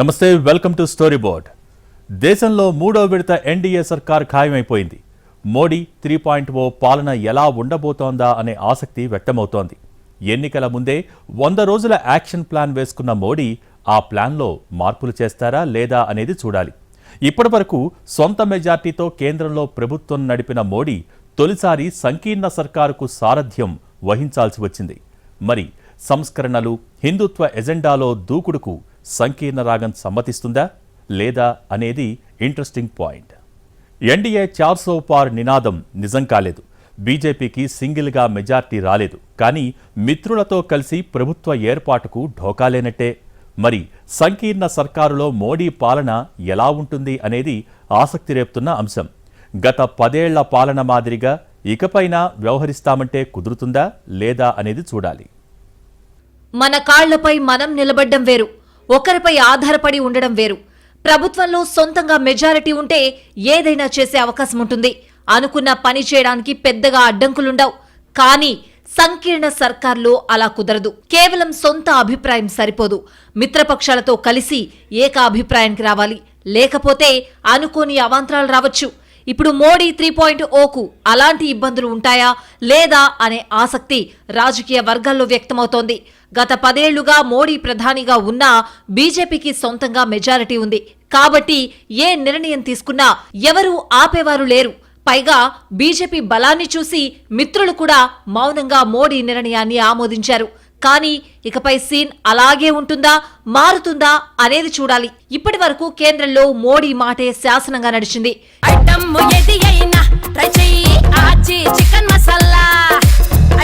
నమస్తే welcome to story board దేశంలో మూడో విడత ఎన్డీఏ సర్కార్ ఖాయమైపోయింది. మోడీ త్రీ పాయింట్ ఓ పాలన ఎలా ఉండబోతోందా అనే ఆసక్తి వ్యక్తమవుతోంది. ఎన్నికల ముందే వంద రోజుల యాక్షన్ ప్లాన్ వేసుకున్న మోడీ ఆ ప్లాన్లో మార్పులు చేస్తారా లేదా అనేది చూడాలి. ఇప్పటి వరకు సొంత మెజార్టీతో కేంద్రంలో ప్రభుత్వం నడిపిన మోడీ తొలిసారి సంకీర్ణ సర్కారుకు సారథ్యం వహించాల్సి వచ్చింది. మరి సంస్కరణలు హిందుత్వ ఎజెండాలో దూకుడుకు సంకీర్ణ రాగం సమ్మతిస్తుందా లేదా అనేది ఇంట్రెస్టింగ్ పాయింట్. ఎన్డీఏ చార్సో పార్ నినాదం నిజం కాలేదు. బీజేపీకి సింగిల్గా మెజార్టీ రాలేదు. కానీ మిత్రులతో కలిసి ప్రభుత్వ ఏర్పాటుకు ఢోకాలేనట్టే మరి సంకీర్ణ సర్కారులో మోడీ పాలన ఎలా ఉంటుంది అనేది ఆసక్తి రేపుతున్న అంశం. గత పదేళ్ళ పాలన మాదిరిగా ఇకపైన వ్యవహరిస్తామంటే కుదురుతుందా లేదా అనేది చూడాలి. మన కాళ్ళపై మనం నిలబడ్డం వేరు. ఒకరిపై ఆధారపడి ఉండడం వేరు. ప్రభుత్వంలో సొంతంగా మెజారిటీ ఉంటే ఏదైనా చేసే అవకాశం ఉంటుంది. అనుకున్న పని చేయడానికి పెద్దగా అడ్డంకులుండవు. కానీ సంకీర్ణ సర్కార్లో అలా కుదరదు. కేవలం సొంత అభిప్రాయం సరిపోదు. మిత్రపక్షాలతో కలిసి ఏక అభిప్రాయానికి రావాలి. లేకపోతే అనుకోని అవాంతరాలు రావచ్చు. ఇప్పుడు మోడీ త్రీ పాయింట్ ఓకు అలాంటి ఇబ్బందులు ఉంటాయా లేదా అనే ఆసక్తి రాజకీయ వర్గాల్లో వ్యక్తమవుతోంది. గత పదేళ్ళుగా మోడీ ప్రధానిగా ఉన్నా బీజేపీకి సొంతంగా మెజారిటీ ఉంది. కాబట్టి ఏ నిర్ణయం తీసుకున్నా ఎవరూ ఆపేవారు లేరు. పైగా బీజేపీ బలాన్ని చూసి మిత్రులు కూడా మౌనంగా మోడీ నిర్ణయాన్ని ఆమోదించారు. కానీ ఇకపై సీన్ అలాగే ఉంటుందా మారుతుందా అనేది చూడాలి. ఇప్పటి వరకు కేంద్రంలో మోడీ మాటే శాసనంగా నడిచింది. ఐటమ్ ఏది అయినా ట్రై చెయ్యి ఆచి చికెన్ మసాలా.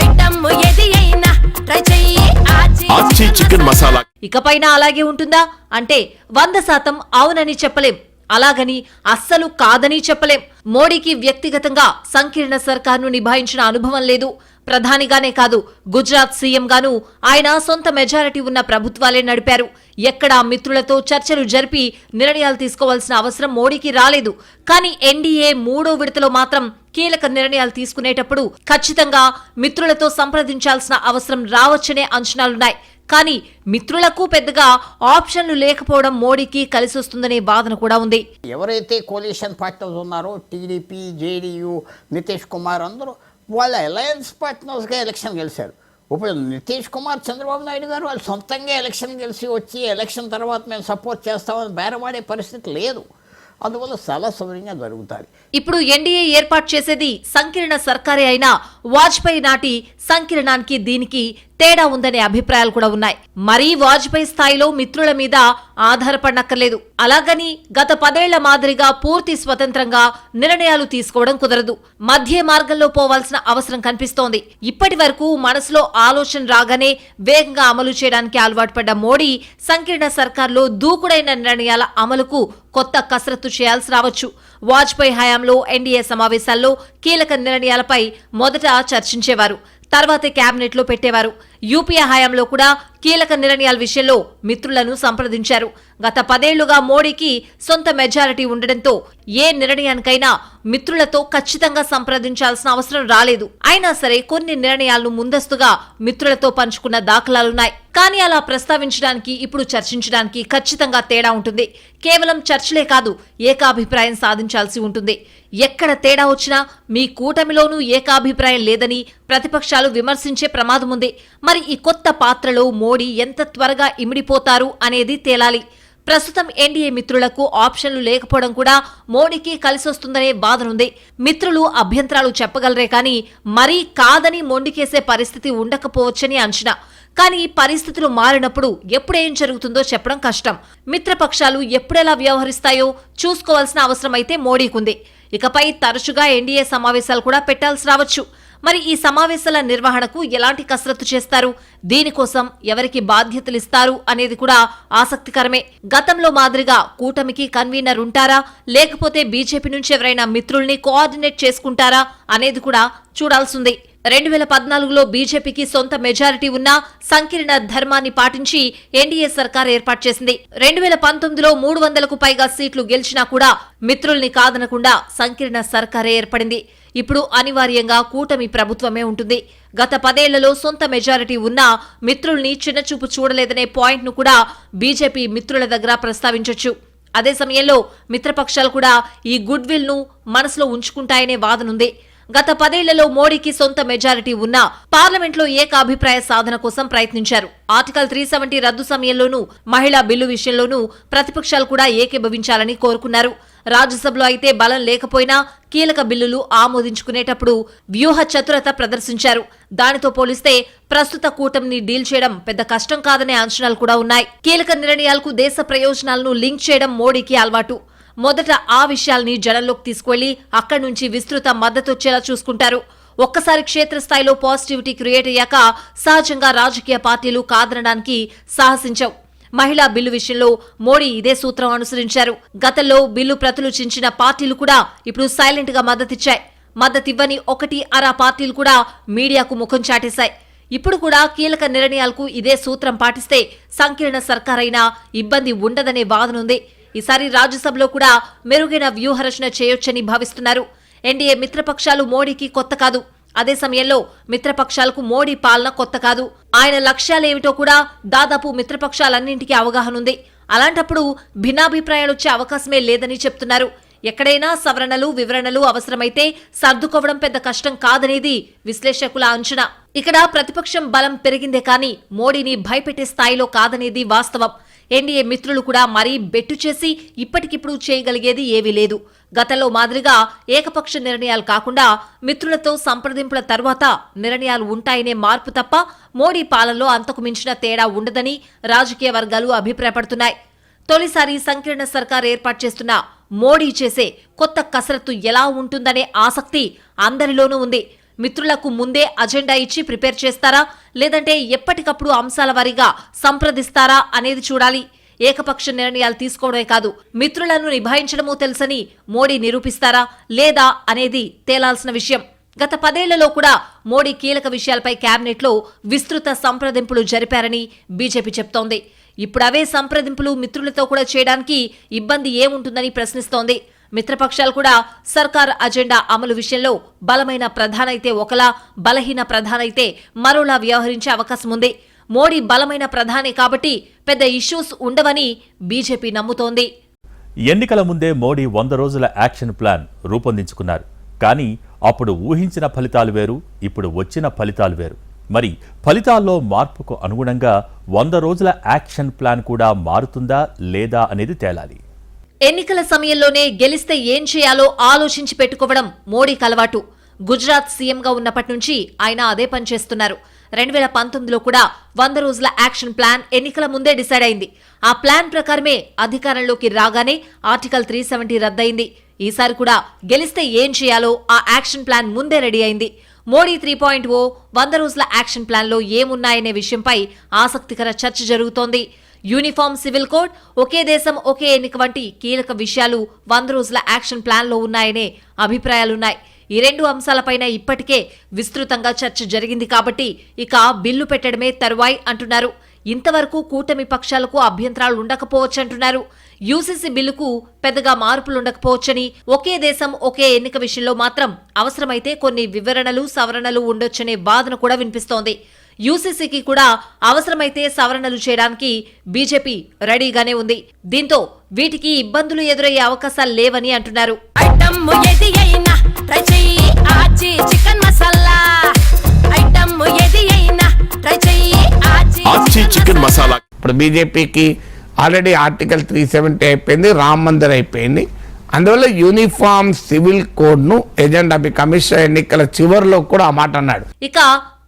ఐటమ్ ఏది అయినా ట్రై చెయ్యి ఆచి ఆచి చికెన్ మసాలా. ఇకపైన అలాగే ఉంటుందా? అంటే వంద శాతం అవునని చెప్పలేం. అలాగని అస్సలు కాదని చెప్పలేం. మోడీకి వ్యక్తిగతంగా సంకీర్ణ సర్కార్ను నిభాయించిన అనుభవం లేదు. ప్రధానిగానే కాదు గుజరాత్ సీఎంగాను ఆయన సొంత మెజారిటీ ఉన్న ప్రభుత్వాలే నడిపారు. ఎక్కడా మిత్రులతో చర్చలు జరిపి నిర్ణయాలు తీసుకోవాల్సిన అవసరం మోడీకి రాలేదు. కానీ ఎన్డీఏ మూడో విడతలో మాత్రం కీలక నిర్ణయాలు తీసుకునేటప్పుడు ఖచ్చితంగా మిత్రులతో సంప్రదించాల్సిన అవసరం రావచ్చనే అంచనాలున్నాయి. కానీ మిత్రులకు పెద్దగా ఆప్షన్లు లేకపోవడం మోడీకి కలిసొస్తుందనే వాదన కూడా ఉంది. ఎవరైతే కోalition పార్టీలు ఉన్నారో టీడీపీ జేడీయూ నితీష్ కుమార్ అందరూ వాళ్ళ అలయన్స్ పార్ట్నర్స్గా ఎలక్షన్ గెలిచారు. ఇప్పుడు నితీష్ కుమార్ చంద్రబాబు నాయుడు గారు వాళ్ళు సొంతంగా ఎలక్షన్ గెలిచి వచ్చి ఎలక్షన్ తర్వాత మేము సపోర్ట్ చేస్తామని బేరమాడే పరిస్థితి లేదు. అందువల్ల చాలా సౌకర్యంగా జరుగుతాయి ఇప్పుడు ఎన్డీఏ ఏర్పాటు చేసేది సంకీర్ణ సర్కారే అయినా వాజ్పేయి నాటి సంకీర్ణానికి దీనికి తేడా ఉందనే అభిప్రాయాలు కూడా ఉన్నాయి. మరీ వాజ్పేయి స్థాయిలో మిత్రుల మీద ఆధారపడనక్కర్లేదు. అలాగని గత పదేళ్ళ మాదిరిగా పూర్తి స్వతంత్రంగా నిర్ణయాలు తీసుకోవడం కుదరదు. మధ్య మార్గంలో పోవాల్సిన అవసరం కనిపిస్తోంది. ఇప్పటి వరకు మనసులో ఆలోచన రాగానే వేగంగా అమలు చేయడానికి అలవాటు పడ్డ మోడీ సంకీర్ణ సర్కార్లో దూకుడైన నిర్ణయాల అమలుకు కొత్త కసరత్తు చేయాల్సి రావచ్చు. వాజ్పేయి హయాంలో ఎన్డీఏ సమావేశాల్లో కీలక నిర్ణయాలపై మొదట చర్చించేవారు. తర్వాతే క్యాబినెట్లో పెట్టేవారు. యూపీఏ హయాంలో కూడా కీలక నిర్ణయాల విషయంలో మిత్రులను సంప్రదించారు. గత పదేళ్ళుగా మోడీకి సొంత మెజారిటీ ఉండడంతో ఏ నిర్ణయానికైనా మిత్రులతో ఖచ్చితంగా సంప్రదించాల్సిన అవసరం రాలేదు. అయినా సరే కొన్ని నిర్ణయాలను ముందస్తుగా మిత్రులతో పంచుకున్న దాఖలాలున్నాయి. కానీ అలా ప్రస్తావించడానికి ఇప్పుడు చర్చించడానికి ఖచ్చితంగా తేడా ఉంటుంది. కేవలం చర్చలే కాదు ఏకాభిప్రాయం సాధించాల్సి ఉంటుంది. ఎక్కడ తేడా వచ్చినా మీ కూటమిలోనూ ఏకాభిప్రాయం లేదని ప్రతిపక్షాలు విమర్శించే ప్రమాదం ఉంది మరి ఈ కొత్త పాత్రలో మోడీ ఎంత త్వరగా ఇమిడిపోతారు అనేది తేలాలి. ప్రస్తుతం ఎన్డీఏ మిత్రులకు ఆప్షన్లు లేకపోవడం కూడా మోడీకి కలిసొస్తుందనే బాధనుంది. మిత్రులు అభ్యంతరాలు చెప్పగలరే కానీ మరీ కాదని మొండికేసే పరిస్థితి ఉండకపోవచ్చని అంచనా. కానీ ఈ పరిస్థితులు మారినప్పుడు ఎప్పుడేం జరుగుతుందో చెప్పడం కష్టం. మిత్రపక్షాలు ఎప్పుడెలా వ్యవహరిస్తాయో చూసుకోవాల్సిన అవసరం అయితే మోడీకుంది. ఇకపై తరచుగా ఎన్డీఏ సమావేశాలు కూడా పెట్టాల్సి రావచ్చు. మరి ఈ సమావేశాల నిర్వహణకు ఎలాంటి కసరత్తు చేస్తారు? దీనికోసం ఎవరికి బాధ్యతలు ఇస్తారు అనేది కూడా ఆసక్తికరమే. గతంలో మాదిరిగా కూటమికి కన్వీనర్ ఉంటారా? లేకపోతే బీజేపీ నుంచి ఎవరైనా మిత్రుల్ని కోఆర్డినేట్ చేసుకుంటారా అనేది కూడా చూడాల్సింది. రెండు వేల పద్నాలుగులో బీజేపీకి సొంత మెజారిటీ ఉన్న సంకీర్ణ ధర్మాన్ని పాటించి ఎన్డీఏ సర్కార్ ఏర్పాటు చేసింది. రెండు వేల పంతొమ్మిదిలో మూడు వందలకు పైగా సీట్లు గెలిచినా కూడా మిత్రుల్ని కాదనకుండా సంకీర్ణ సర్కారే ఏర్పడింది. ఇప్పుడు అనివార్యంగా కూటమి ప్రభుత్వమే ఉంటుంది. గత పదేళ్ళలో సొంత మెజారిటీ ఉన్నా మిత్రుల్ని చిన్నచూపు చూడలేదనే పాయింట్ను కూడా బీజేపీ మిత్రుల దగ్గర ప్రస్తావించొచ్చు. అదే సమయంలో మిత్రపక్షాలు కూడా ఈ గుడ్ విల్ను మనసులో ఉంచుకుంటాయనే వాదనుంది. గత పదేళ్ళలో మోడీకి సొంత మెజారిటీ ఉన్నా పార్లమెంట్లో ఏకాభిప్రాయ సాధన కోసం ప్రయత్నించారు. ఆర్టికల్ త్రీ సెవెంటీ రద్దు సమయంలోనూ మహిళా బిల్లు విషయంలోనూ ప్రతిపక్షాలు కూడా ఏకీభవించాలని కోరుకున్నారు. రాజ్యసభలో అయితే బలం లేకపోయినా కీలక బిల్లులు ఆమోదించుకునేటప్పుడు వ్యూహ చతురత ప్రదర్శించారు. దానితో పోలిస్తే ప్రస్తుత కూటమిని డీల్ చేయడం పెద్ద కష్టం కాదనే అంచనాలు కూడా ఉన్నాయి. కీలక నిర్ణయాలకు దేశ ప్రయోజనాలను లింక్ చేయడం మోడీకి అలవాటు. మొదట ఆ విషయాల్ని జనంలోకి తీసుకువెళ్ళి అక్కడి నుంచి విస్తృత మద్దతు వచ్చేలా చూసుకుంటారు. ఒక్కసారి క్షేత్రస్థాయిలో పాజిటివిటీ క్రియేట్ అయ్యాక సహజంగా రాజకీయ పార్టీలు కాదనడానికి సాహసించవు. మహిళా బిల్లు విషయంలో మోడీ ఇదే సూత్రం అనుసరించారు. గతంలో బిల్లు ప్రతులు చించిన పార్టీలు కూడా ఇప్పుడు సైలెంట్గా మద్దతిచ్చాయి మద్దతివ్వని ఒకటి అరా పార్టీలు కూడా మీడియాకు ముఖం చాటేశాయి. ఇప్పుడు కూడా కీలక నిర్ణయాలకు ఇదే సూత్రం పాటిస్తే సంకీర్ణ సర్కారైనా ఇబ్బంది ఉండదనే వాదనుంది ఈసారి రాజ్యసభలో కూడా మెరుగైన వ్యూహరచన చేయొచ్చని భావిస్తున్నారు. ఎన్డీఏ మిత్రపక్షాలు మోడీకి కొత్త కాదు. అదే సమయంలో మిత్రపక్షాలకు మోడీ పాలన కొత్త కాదు. ఆయన లక్ష్యాలేమిటో కూడా దాదాపు మిత్రపక్షాలన్నింటికీ అవగాహన ఉంది అలాంటప్పుడు భిన్నాభిప్రాయాలు వచ్చే అవకాశమే లేదని చెప్తున్నారు. ఎక్కడైనా సవరణలు వివరణలు అవసరమైతే సర్దుకోవడం పెద్ద కష్టం కాదనేది విశ్లేషకుల అంచనా. ఇక్కడ ప్రతిపక్షం బలం పెరిగిందే కానీ మోడీని భయపెట్టే స్థాయిలో కాదనేది వాస్తవం. ఎన్డీఏ మిత్రులు కూడా మరీ బెట్టు చేసి ఇప్పటికిప్పుడు చేయగలిగేది ఏవీ లేదు. గతంలో మాదిరిగా ఏకపక్ష నిర్ణయాలు కాకుండా మిత్రులతో సంప్రదింపుల తర్వాత నిర్ణయాలు ఉంటాయనే మార్పు తప్ప మోడీ పాలనలో అంతకు మించిన తేడా ఉండదని రాజకీయ వర్గాలు అభిప్రాయపడుతున్నాయి. తొలిసారి సంకీర్ణ సర్కార్ ఏర్పాటు చేస్తున్న మోడీ చేసే కొత్త కసరత్తు ఎలా ఉంటుందనే ఆసక్తి అందరిలోనూ ఉంది. మిత్రులకు ముందే అజెండా ఇచ్చి ప్రిపేర్ చేస్తారా? లేదంటే ఎప్పటికప్పుడు అంశాల వారీగా సంప్రదిస్తారా అనేది చూడాలి. ఏకపక్ష నిర్ణయాలు తీసుకోవడమే కాదు మిత్రులను నిభాయించడమూ తెలుసని మోడీ నిరూపిస్తారా లేదా అనేది తేలాల్సిన విషయం. గత పదేళ్ళలో కూడా మోడీ కీలక విషయాలపై కేబినెట్లో విస్తృత సంప్రదింపులు జరిపారని బీజేపీ చెప్తోంది. ఇప్పుడు అవే సంప్రదింపులు మిత్రులతో కూడా చేయడానికి ఇబ్బంది ఏముంటుందని ప్రశ్నిస్తోంది. మిత్రపక్షాలు కూడా సర్కార్ అజెండా అమలు విషయంలో బలమైన ప్రధానైతే ఒకలా బలహీన ప్రధానైతే మరోలా వ్యవహరించే అవకాశం ఉంది. మోడీ బలమైన ప్రధాని కాబట్టి పెద్ద ఇష్యూస్ ఉండవని బీజేపీ నమ్ముతోంది. ఎన్నికల ముందే మోడీ వంద రోజుల యాక్షన్ ప్లాన్ రూపొందించుకున్నారు. కానీ అప్పుడు ఊహించిన ఫలితాలు వేరు ఇప్పుడు వచ్చిన ఫలితాలు వేరు. మరి ఫలితాల్లో మార్పుకు అనుగుణంగా వంద రోజుల యాక్షన్ ప్లాన్ కూడా మారుతుందా లేదా అనేది తేలాలి. ఎన్నికల సమయంలోనే గెలిస్తే ఏం చేయాలో ఆలోచించి పెట్టుకోవడం మోడీకి అలవాటు. గుజరాత్ సీఎంగా ఉన్నప్పటి నుంచి ఆయన అదే పని చేస్తున్నారు. రెండు వేల పంతొమ్మిదిలో కూడా వంద రోజుల యాక్షన్ ప్లాన్ ఎన్నికల ముందే డిసైడ్ అయింది. ఆ ప్లాన్ ప్రకారమే అధికారంలోకి రాగానే ఆర్టికల్ త్రీ సెవెంటీ రద్దయింది. ఈసారి కూడా గెలిస్తే ఏం చేయాలో ఆ యాక్షన్ ప్లాన్ ముందే రెడీ అయింది. మోడీ త్రీ పాయింట్ ఓ వంద రోజుల యాక్షన్ ప్లాన్లో ఏమున్నాయనే విషయంపై ఆసక్తికర చర్చ జరుగుతోంది. యూనిఫామ్ సివిల్ కోడ్ ఒకే దేశం ఒకే ఎన్నిక వంటి కీలక విషయాలు వంద రోజుల యాక్షన్ ప్లాన్లో ఉన్నాయనే అభిప్రాయాలున్నాయి. ఈ రెండు అంశాలపైన ఇప్పటికే విస్తృతంగా చర్చ జరిగింది కాబట్టి ఇక బిల్లు పెట్టడమే తరువాయి అంటున్నారు. ఇంతవరకు కూటమి పక్షాలకు అభ్యంతరాలు ఉండకపోవచ్చంటున్నారు యూసీసీ బిల్లుకు పెద్దగా మార్పులుండకపోవచ్చని ఒకే దేశం ఒకే ఎన్నిక విషయంలో మాత్రం అవసరమైతే కొన్ని వివరణలు సవరణలు ఉండొచ్చనే వాదన కూడా వినిపిస్తోంది. యూసీసీకి కూడా అవసరమైతే సవరణలు చేయడానికి బీజేపీ రెడీగానే ఉంది. దీంతో వీటికి ఇబ్బందులు ఎదురయ్యే అవకాశాలు లేవని అంటున్నారు. ఐటమ్ ఏది అయినా ట్రై చెయ్యి ఆచి చికెన్ మసాలా. ఐటమ్ ఏది అయినా ట్రై చెయ్యి ఆచి ఆచి చికెన్ మసాలా. ఇప్పుడు బీజేపీకి ఆల్రెడీ ఆర్టికల్ త్రీ సెవెంటీ అయిపోయింది రామ్ మందిర్ అయిపోయింది. అందువల్ల యూనిఫామ్ సివిల్ కోడ్ను ఎజెండా కమిషన్ ఎన్నికల చివరిలో కూడా ఆ మాట అన్నాడు. ఇక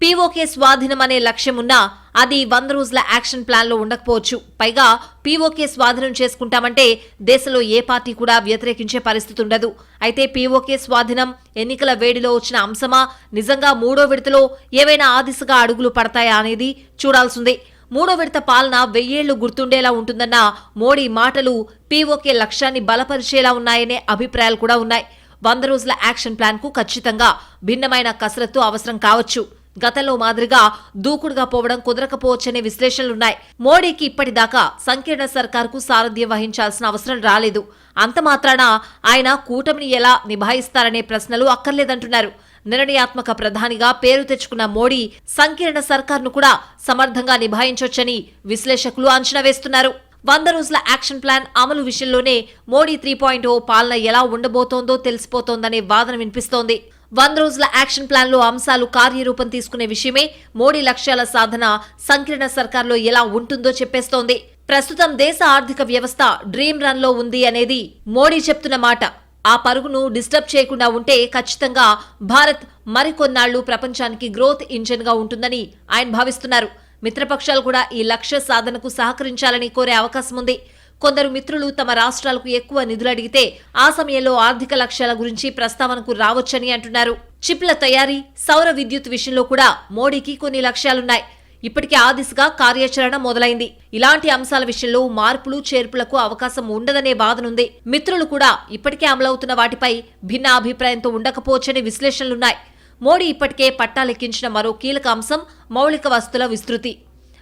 పీఓకే స్వాధీనం అనే లక్ష్యం ఉన్నా అది వంద రోజుల యాక్షన్ ప్లాన్లో ఉండకపోవచ్చు. పైగా పీఓకే స్వాధీనం చేసుకుంటామంటే దేశంలో ఏ పార్టీ కూడా వ్యతిరేకించే పరిస్థితి ఉండదు. అయితే పీఓకే స్వాధీనం ఎన్నికల వేడిలో వచ్చిన అంశమా నిజంగా మూడో విడతలో ఏవైనా ఆ దిశగా అడుగులు పడతాయా అనేది చూడాల్సిందే. మూడో విడత పాలన వెయ్యేళ్ళు గుర్తుండేలా ఉంటుందన్న మోడీ మాటలు పీఓకే లక్ష్యాన్ని బలపరిచేలా ఉన్నాయనే అభిప్రాయాలు కూడా ఉన్నాయి. వంద రోజుల యాక్షన్ ప్లాన్కు ఖచ్చితంగా భిన్నమైన కసరత్తు అవసరం కావచ్చు. గతంలో మాదిరిగా దూకుడుగా పోవడం కుదరకపోవచ్చనే విశ్లేషణలున్నాయి మోడీకి ఇప్పటిదాకా సంకీర్ణ సర్కార్కు సారథ్యం వహించాల్సిన అవసరం రాలేదు. అంత మాత్రాన ఆయన కూటమిని ఎలా నిభాయిస్తారనే ప్రశ్నలు అక్కర్లేదంటున్నారు. నిర్ణయాత్మక ప్రధానిగా పేరు తెచ్చుకున్న మోడీ సంకీర్ణ సర్కార్ను కూడా సమర్థంగా నిభాయించొచ్చని విశ్లేషకులు అంచనా వేస్తున్నారు. వంద రోజుల యాక్షన్ ప్లాన్ అమలు విషయంలోనే మోడీ త్రీ పాయింట్ ఓ పాలన ఎలా ఉండబోతోందో తెలిసిపోతోందనే వాదన వినిపిస్తోంది. వంద రోజుల యాక్షన్ ప్లాన్లో అంశాలు కార్యరూపం తీసుకునే విషయమే మోడీ లక్ష్యాల సాధన సంకీర్ణ సర్కార్లో ఎలా ఉంటుందో చెప్పేస్తోంది. ప్రస్తుతం దేశ ఆర్థిక వ్యవస్థ డ్రీమ్ రన్లో ఉంది అనేది మోడీ చెప్తున్న మాట. ఆ పరుగును డిస్టర్బ్ చేయకుండా ఉంటే ఖచ్చితంగా భారత్ మరికొన్నాళ్ళు ప్రపంచానికి గ్రోత్ ఇంజిన్గా ఉంటుందని ఆయన భావిస్తున్నారు. మిత్రపక్షాలు కూడా ఈ లక్ష్య సాధనకు సహకరించాలని కోరే అవకాశం ఉంది. కొందరు మిత్రులు తమ రాష్ట్రాలకు ఎక్కువ నిధులు అడిగితే ఆ సమయంలో ఆర్థిక లక్ష్యాల గురించి ప్రస్తావనకు రావచ్చని అంటున్నారు. చిప్ల తయారీ సౌర విద్యుత్ విషయంలో కూడా మోడీకి కొన్ని లక్ష్యాలున్నాయి. ఇప్పటికే ఆ దిశగా కార్యాచరణ మొదలైంది. ఇలాంటి అంశాల విషయంలో మార్పులు చేర్పులకు అవకాశం ఉండదనే వాదనుంది. మిత్రులు కూడా ఇప్పటికే అమలవుతున్న వాటిపై భిన్న అభిప్రాయంతో ఉండకపోవచ్చనే విశ్లేషణలున్నాయి. మోడీ ఇప్పటికే పట్టాలెక్కించిన మరో కీలక అంశం మౌలిక వస్తుల విస్తృతి.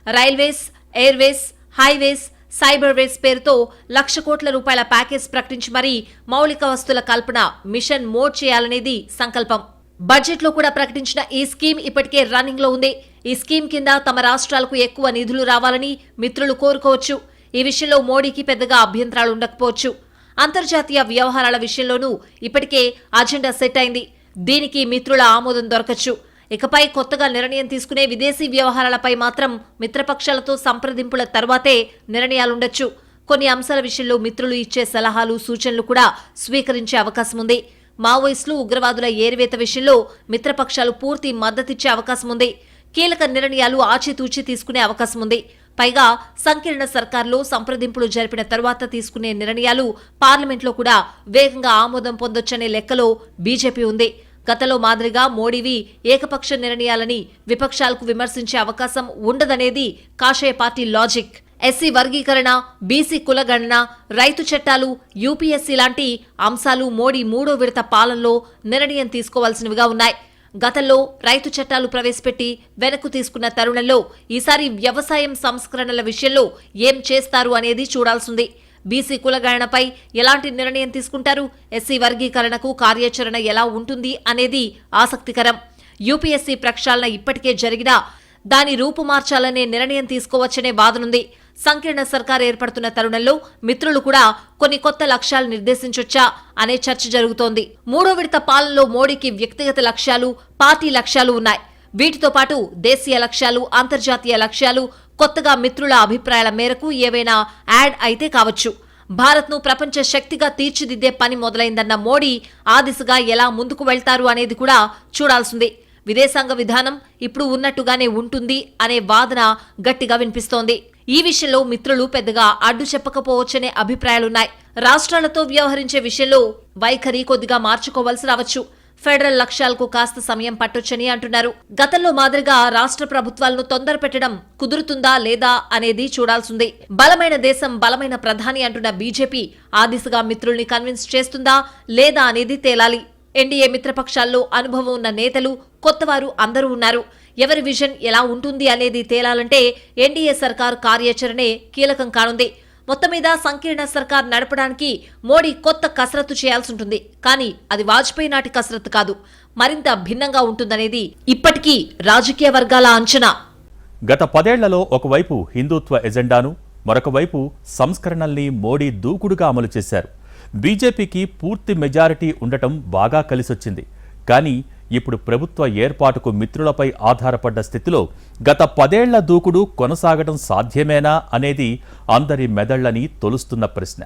Railways airways highways cyber ways పేరుతో లక్ష కోట్ల రూపాయల ప్యాకేజ్ ప్రకటించి మరీ మౌలిక వస్తుల కల్పన మిషన్ మోడ్ చేయాలనేది సంకల్పం. బడ్జెట్లో కూడా ప్రకటించిన ఈ స్కీమ్ ఇప్పటికే రన్నింగ్లో ఉంది. ఈ స్కీమ్ కింద తమ రాష్ట్రాలకు ఎక్కువ నిధులు రావాలని మిత్రులు కోరుకోవచ్చు. ఈ విషయంలో మోడీకి పెద్దగా అభ్యంతరాలు ఉండకపోవచ్చు. అంతర్జాతీయ వ్యవహారాల విషయంలోనూ ఇప్పటికే అజెండా సెట్ అయింది. దీనికి మిత్రుల ఆమోదం దొరకచ్చు. ఇకపై కొత్తగా నిర్ణయం తీసుకునే విదేశీ వ్యవహారాలపై మాత్రం మిత్రపక్షాలతో సంప్రదింపుల తర్వాతే నిర్ణయాలుండొచ్చు. కొన్ని అంశాల విషయంలో మిత్రులు ఇచ్చే సలహాలు సూచనలు కూడా స్వీకరించే అవకాశం ఉంది మావోయిస్టులు ఉగ్రవాదుల ఏరివేత విషయంలో మిత్రపక్షాలు పూర్తి మద్దతిచ్చే అవకాశం ఉంది. కీలక నిర్ణయాలు ఆచితూచి తీసుకునే అవకాశం ఉంది. పైగా సంకీర్ణ సర్కార్లో సంప్రదింపులు జరిపిన తరువాత తీసుకునే నిర్ణయాలు పార్లమెంట్లో కూడా వేగంగా ఆమోదం పొందొచ్చనే లెక్కలో బీజేపీ ఉంది. గతంలో మాదిరిగా మోడీవి ఏకపక్ష నిర్ణయాలని విపక్షాలకు విమర్శించే అవకాశం ఉండదనేది కాషాయ పార్టీ లాజిక్. ఎస్సీ వర్గీకరణ బీసీ కులగణన రైతు చట్టాలు యూపీఎస్సీ లాంటి అంశాలు మోడీ మూడో విడత పాలనలో నిర్ణయం తీసుకోవాల్సినవిగా ఉన్నాయి. గతంలో రైతు చట్టాలు ప్రవేశపెట్టి వెనక్కు తీసుకున్న తరుణంలో ఈసారి వ్యవసాయం సంస్కరణల విషయంలో ఏం చేస్తారు అనేది చూడాల్సింది. బీసీ కులగణనపై ఎలాంటి నిర్ణయం తీసుకుంటారు? ఎస్సీ వర్గీకరణకు కార్యాచరణ ఎలా ఉంటుంది అనేది ఆసక్తికరం. యూపీఎస్సీ ప్రక్షాళన ఇప్పటికే జరిగినా దాని రూపు మార్చాలనే నిర్ణయం తీసుకోవచ్చనే వాదనుంది. సంకీర్ణ సర్కార్ ఏర్పడుతున్న తరుణంలో మిత్రులు కూడా కొన్ని కొత్త లక్ష్యాలు నిర్దేశించొచ్చా అనే చర్చ జరుగుతోంది. మూడో విడత పాలనలో మోడీకి వ్యక్తిగత లక్ష్యాలు పార్టీ లక్ష్యాలు ఉన్నాయి. వీటితో పాటు దేశీయ లక్ష్యాలు అంతర్జాతీయ లక్ష్యాలు కొత్తగా మిత్రుల అభిప్రాయాల మేరకు ఏవైనా యాడ్ అయితే కావచ్చు. భారత్ను ప్రపంచ శక్తిగా తీర్చిదిద్దే పని మొదలైందన్న మోడీ ఆ దిశగా ఎలా ముందుకు వెళ్తారు అనేది కూడా చూడాల్సింది. విదేశాంగ విధానం ఇప్పుడు ఉన్నట్టుగానే ఉంటుంది అనే వాదన గట్టిగా వినిపిస్తోంది. ఈ విషయంలో మిత్రులు పెద్దగా అడ్డు చెప్పకపోవచ్చనే అభిప్రాయాలున్నాయి. రాష్ట్రాలతో వ్యవహరించే విషయంలో వైఖరి కొద్దిగా మార్చుకోవాల్సి రావచ్చు. ఫెడరల్ లక్ష్యాలకు కాస్త సమయం పట్టొచ్చని అంటున్నారు. గతంలో మాదిరిగా రాష్ట్ర ప్రభుత్వాలను తొందర పెట్టడం కుదురుతుందా లేదా అనేది చూడాల్సింది. బలమైన దేశం బలమైన ప్రధాని అంటున్న బీజేపీ ఆ దిశగా మిత్రుల్ని కన్విన్స్ చేస్తుందా లేదా అనేది తేలాలి. ఎన్డీఏ మిత్రపక్షాల్లో అనుభవం ఉన్న నేతలు కొత్తవారు అందరూ ఉన్నారు. ఎవరి విజన్ ఎలా ఉంటుంది అనేది తేలాలంటే ఎన్డీఏ సర్కార్ కార్యాచరణే కీలకం కానుంది. మొత్తం మీద సంకీర్ణ సర్కార్ నడపడానికి మోడీ కొత్త కసరత్తు చేయాల్సి ఉంటుంది కానీ అది వాజ్పేయి నాటి కసరత్తు కాదు. మరింత భిన్నంగా ఉంటుందనేది ఇప్పటికీ రాజకీయ వర్గాల అంచనా. గత పదేళ్ళలో ఒకవైపు హిందుత్వ ఎజెండాను మరొక వైపు సంస్కరణల్ని మోడీ దూకుడుగా అమలు చేశారు. బీజేపీకి పూర్తి మెజారిటీ ఉండటం బాగా కలిసొచ్చింది. కానీ ఇప్పుడు ప్రభుత్వ ఏర్పాటుకు మిత్రులపై ఆధారపడ్డ స్థితిలో గత పదేళ్ళ దూకుడు కొనసాగడం సాధ్యమేనా అనేది అందరి మెదళ్ళని తొలుస్తున్న ప్రశ్న.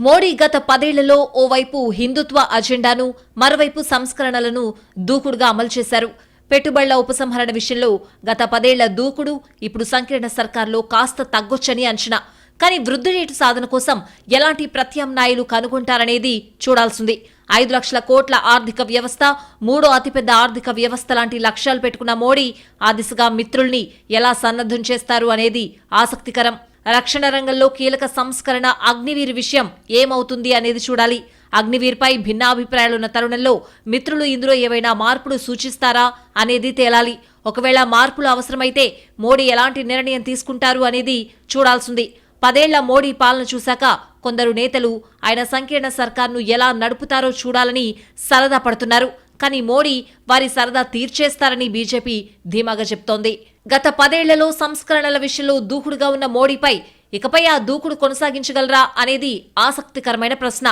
మోడీ గత పదేళ్ళలో ఓవైపు హిందుత్వ అజెండాను మరోవైపు సంస్కరణలను దూకుడుగా అమలు చేశారు. పెట్టుబడుల ఉపసంహరణ విషయంలో గత పదేళ్ళ దూకుడు ఇప్పుడు సంకీర్ణ సర్కార్లో కాస్త తగ్గొచ్చని అంచనా. కానీ వృద్ధి రేటు సాధన కోసం ఎలాంటి ప్రత్యామ్నాయాలు కనుగొంటారనేది చూడాల్సింది. ఐదు లక్షల కోట్ల ఆర్థిక వ్యవస్థ మూడో అతిపెద్ద ఆర్థిక వ్యవస్థ లాంటి లక్ష్యాలు పెట్టుకున్న మోడీ ఆ దిశగా మిత్రుల్ని ఎలా సన్నద్ధం చేస్తారు అనేది ఆసక్తికరం. రక్షణ రంగంలో కీలక సంస్కరణ అగ్నివీర్ విషయం ఏమవుతుంది అనేది చూడాలి. అగ్నివీర్పై భిన్నాభిప్రాయాలున్న తరుణంలో మిత్రులు ఇందులో ఏవైనా మార్పులు సూచిస్తారా అనేది తేలాలి. ఒకవేళ మార్పులు అవసరమైతే మోడీ ఎలాంటి నిర్ణయం తీసుకుంటారు అనేది చూడాల్సింది. పదేళ్ళ మోడీ పాలన చూశాక కొందరు నేతలు ఆయన సంకీర్ణ సర్కార్ను ఎలా నడుపుతారో చూడాలని సరదా పడుతున్నారు. కానీ మోడీ వారి సరదా తీర్చేస్తారని బీజేపీ ధీమాగా చెప్తోంది. గత పదేళ్ళలో సంస్కరణల విషయంలో దూకుడుగా ఉన్న మోడీపై ఇకపై ఆ దూకుడు కొనసాగించగలరా అనేది ఆసక్తికరమైన ప్రశ్న.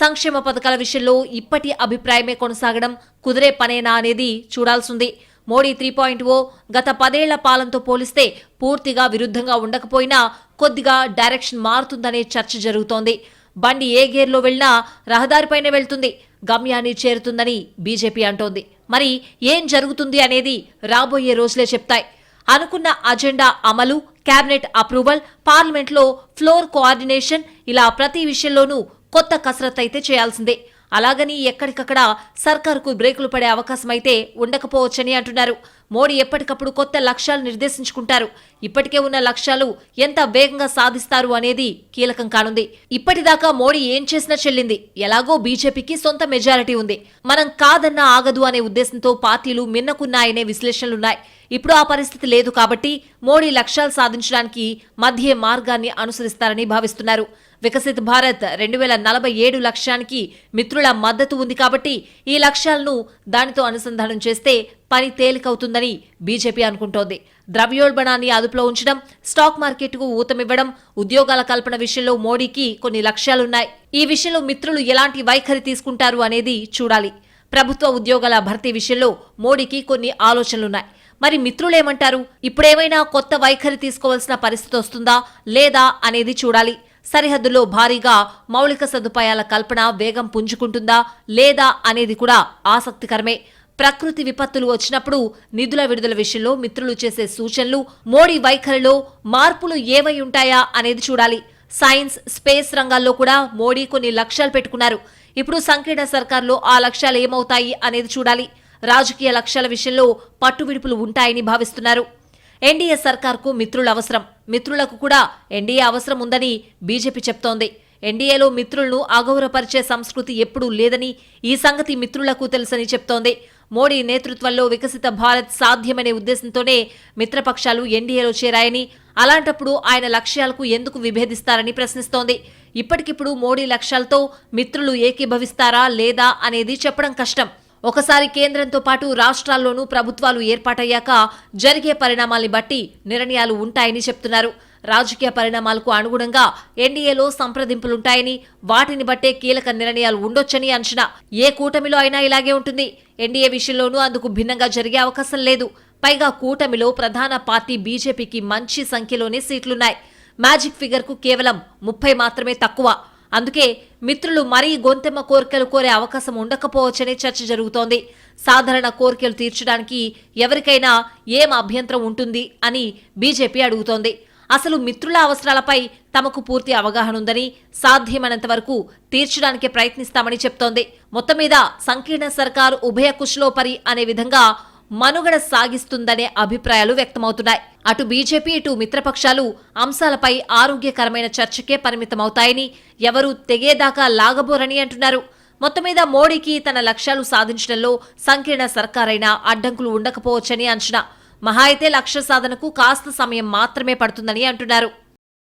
సంక్షేమ పథకాల విషయంలో ఇప్పటి అభిప్రాయమే కొనసాగడం కుదిరే పనేనా అనేది చూడాల్సింది. మోడీ త్రీ పాయింట్ ఓ గత పదేళ్ళ పాలనతో పోలిస్తే పూర్తిగా విరుద్ధంగా ఉండకపోయినా కొద్దిగా డైరెక్షన్ మారుతుందనే చర్చ జరుగుతోంది. బండి ఏ గేర్లో వెళ్ళినా రహదారిపైనే వెళ్తుంది. గమ్యాన్ని చేరుతుందని బీజేపీ అంటోంది. మరి ఏం జరుగుతుంది అనేది రాబోయే రోజులే చెప్తాయి. అనుకున్న అజెండా అమలు కేబినెట్ అప్రూవల్ పార్లమెంట్లో ఫ్లోర్ కోఆర్డినేషన్ ఇలా ప్రతి విషయంలోనూ కొత్త కసరత్ అయితే చేయాల్సిందే. అలాగని ఎక్కడికక్కడ సర్కారుకు బ్రేకులు పడే అవకాశం అయితే ఉండకపోవచ్చని అంటున్నారు. మోడీ ఎప్పటికప్పుడు కొత్త లక్ష్యాలు నిర్దేశించుకుంటారు. ఇప్పటికే ఉన్న లక్ష్యాలు ఎంత వేగంగా సాధిస్తారు అనేది కీలకం కానుంది. ఇప్పటిదాకా మోడీ ఏం చేసినా చెల్లింది. ఎలాగో బీజేపీకి సొంత మెజారిటీ ఉంది. మనం కాదన్నా ఆగదు అనే ఉద్దేశంతో పార్టీలు మిన్నకున్నాయనే విశ్లేషణలున్నాయి. ఇప్పుడు ఆ పరిస్థితి లేదు కాబట్టి మోడీ లక్ష్యాలు సాధించడానికి మధ్య మార్గాన్ని అనుసరిస్తారని భావిస్తున్నారు. వికసిత్ భారత్ రెండు వేల నలభై ఏడు లక్ష్యానికి మిత్రుల మద్దతు ఉంది కాబట్టి ఈ లక్ష్యాలను దానితో అనుసంధానం చేస్తే పని తేలికవుతుందని బీజేపీ అనుకుంటోంది. ద్రవ్యోల్బణాన్ని అదుపులో ఉంచడం స్టాక్ మార్కెట్కు ఊతమివ్వడం ఉద్యోగాల కల్పన విషయంలో మోడీకి కొన్ని లక్ష్యాలున్నాయి. ఈ విషయంలో మిత్రులు ఎలాంటి వైఖరి తీసుకుంటారు అనేది చూడాలి. ప్రభుత్వ ఉద్యోగాల భర్తీ విషయంలో మోడీకి కొన్ని ఆలోచనలున్నాయి. మరి మిత్రులేమంటారు? ఇప్పుడేమైనా కొత్త వైఖరి తీసుకోవాల్సిన పరిస్థితి వస్తుందా లేదా అనేది చూడాలి. సరిహద్దులో భారీగా మౌలిక సదుపాయాల కల్పన వేగం పుంజుకుంటుందా లేదా అనేది కూడా ఆసక్తికరమే. ప్రకృతి విపత్తులు వచ్చినప్పుడు నిధుల విడుదల విషయంలో మిత్రులు చేసే సూచనలు మోడీ వైఖరిలో మార్పులు ఏవై ఉంటాయా అనేది చూడాలి. సైన్స్ స్పేస్ రంగాల్లో కూడా మోడీ కొన్ని లక్ష్యాలు పెట్టుకున్నారు. ఇప్పుడు సంకీర్ణ సర్కార్లో ఆ లక్ష్యాలు ఏమవుతాయి అనేది చూడాలి. రాజకీయ లక్ష్యాల విషయంలో పట్టువిడుపులు ఉంటాయని భావిస్తున్నారు. ఎన్డీఏ సర్కార్కు మిత్రులు అవసరం. మిత్రులకు కూడా ఎన్డీఏ అవసరం ఉందని బీజేపీ చెప్తోంది. ఎన్డీఏలో మిత్రులను అగౌరవపరిచే సంస్కృతి ఎప్పుడూ లేదని ఈ సంగతి మిత్రులకు తెలుసని చెప్తోంది. మోడీ నేతృత్వంలో వికసిత భారత్ సాధ్యమనే ఉద్దేశంతోనే మిత్రపక్షాలు ఎన్డీఏలో చేరాయని అలాంటప్పుడు ఆయన లక్ష్యాలకు ఎందుకు విభేదిస్తారని ప్రశ్నిస్తోంది. ఇప్పటికిప్పుడు మోడీ లక్ష్యాలతో మిత్రులు ఏకీభవిస్తారా లేదా అనేది చెప్పడం కష్టం. ఒకసారి కేంద్రంతో పాటు రాష్ట్రాల్లోనూ ప్రభుత్వాలు ఏర్పాటయ్యాక జరిగే పరిణామాల్ని బట్టి నిర్ణయాలు ఉంటాయని చెప్తున్నారు. రాజకీయ పరిణామాలకు అనుగుణంగా ఎన్డీఏలో సంప్రదింపులుంటాయని వాటిని బట్టే కీలక నిర్ణయాలు ఉండొచ్చని అంచనా. ఏ కూటమిలో అయినా ఇలాగే ఉంటుంది. ఎన్డీఏ విషయంలోనూ అందుకు భిన్నంగా జరిగే అవకాశం లేదు. పైగా కూటమిలో ప్రధాన పార్టీ బీజేపీకి మంచి సంఖ్యలోనే సీట్లున్నాయి. మ్యాజిక్ ఫిగర్కు కేవలం ముప్పై మాత్రమే తక్కువ. అందుకే మిత్రులు మరీ గొంతెమ్మ కోరికలు కోరే అవకాశం ఉండకపోవచ్చనే చర్చ జరుగుతోంది. సాధారణ కోరికలు తీర్చడానికి ఎవరికైనా ఏం అభ్యంతరం ఉంటుంది అని బీజేపీ అడుగుతోంది. అసలు మిత్రుల అవసరాలపై తమకు పూర్తి అవగాహన ఉందని సాధ్యమైనంత వరకు తీర్చడానికి ప్రయత్నిస్తామని చెప్తోంది. మొత్తం మీద సంకీర్ణ సర్కారు ఉభయ కుషలో పరి అనే విధంగా మనుగడ సాగిస్తుందనే అభిప్రాయాలు వ్యక్తమవుతున్నాయి. అటు బీజేపీ ఇటు మిత్రపక్షాలు అంశాలపై ఆరోగ్యకరమైన చర్చకే పరిమితమవుతాయని ఎవరూ తెగేదాకా లాగబోరని అంటున్నారు. మొత్తం మీద మోడీకి తన లక్ష్యాలు సాధించడంలో సంకీర్ణ సర్కారైనా అడ్డంకులు ఉండకపోవచ్చని అంచనా. మహా అయితే లక్ష్య సాధనకు కాస్త సమయం మాత్రమే పడుతుందని అంటున్నారు.